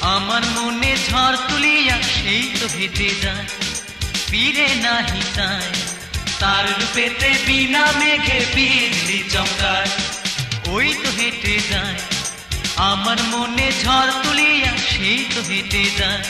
আমার মনে ঝড় তুলিয়া সেই তো হেঁটে যায়। ফিরে নাহি চায়। তার রূপেতে বিনা মেঘে বিজলি চমকায়। ওই তো হেঁটে যায়। আমার মনে ঝড় তুলিয়া সেই তো হেঁটে যায়।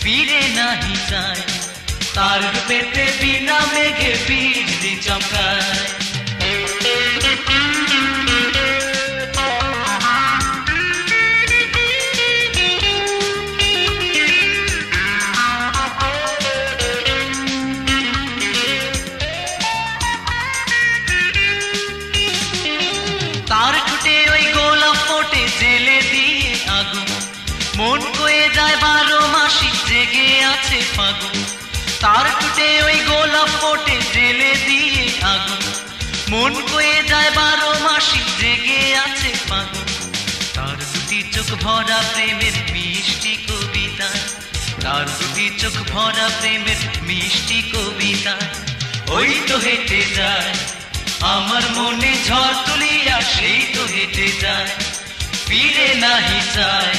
ফিরে নাহি চায়। তার রূপেতে বিনা মন কয়ে যায় বারো মাসি জেগে আছে ফাগুন। তার ঠুটে ওই গোলাপ ফোটে জেলে দিয়ে আগুন। মন কয়ে যায় বারো মাসি জেগে আছে ফাগুন। তার দুটি চোখ ভরা প্রেমের মিষ্টি কবিতা। তার দুটি চোখ ভরা প্রেমের মিষ্টি কবিতা। ওই তো হেঁটে যায়, আমার মনে ঝড় তুলিয়া সেই তো হেঁটে যায়। ফিরে নাহি চায়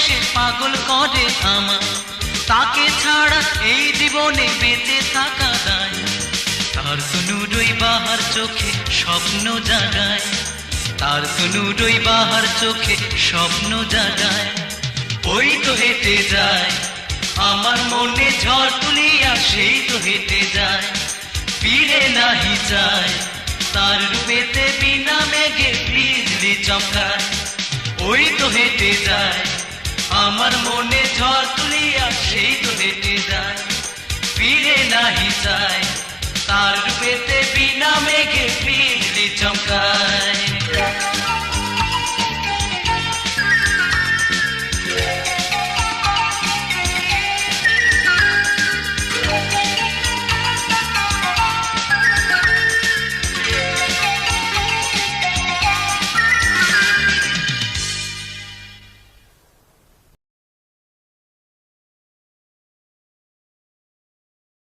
এসে পাগল করে আমার তাকে ছাড়া এই জীবনে বেঁচে থাকা দায়। তার সুনুরই বাহার চোখে স্বপ্ন জাগায়। তার সুনুরই বাহার চোখে স্বপ্ন জাগায়। ওই তো হেঁটে যায়। আমার মনে ঝড় তুলিয়া সেই তো হেঁটে যায়। ফিরে নাহি যায়। তার রূপেতে বিনা মেঘে বিজলি চমকায়। ওই তো হেঁটে যায়। আমার মনে ঝড় তুলিয়া সেই তো হেঁটে যায়। ফিরে নাহি চায়। তার রূপেতে বিনা মেঘে ফিরলি চমকায়।